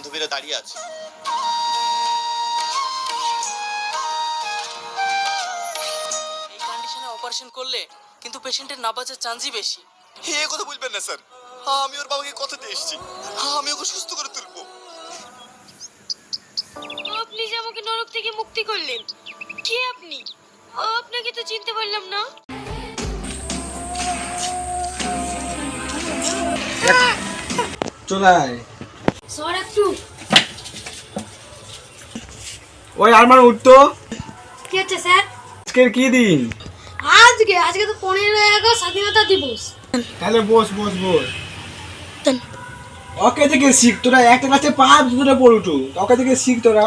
দাঁড়িয়ে আছে। এই কন্ডিশনে অপারেশন করলে কিন্তু পেশেন্টের না বাঁচার চান্সই বেশি। হে এ কথা বলবেন না স্যার। আমি ওর বাবাকে কথা দিয়ে এসেছি। আমি ওকে সুস্থ করে তুলবো। আপনি যে আমাকে নরক থেকে মুক্তি করলেন কে আপনি? আপনাকে তো চিনতে পারলাম না। চলে আয়। স্যার একটু। ওই আরমান উঠতো। কি হচ্ছে স্যার? আজকের কি দিন? আজকে আজকে তো আগস্ট স্বাধীনতা দিবস। তাহলে বস বস বস। ওকে থেকে শিখ তোরা একটা ক্লাসে পাঁচ দুটো পড়ুটু ওকে থেকে শিখ তোরা।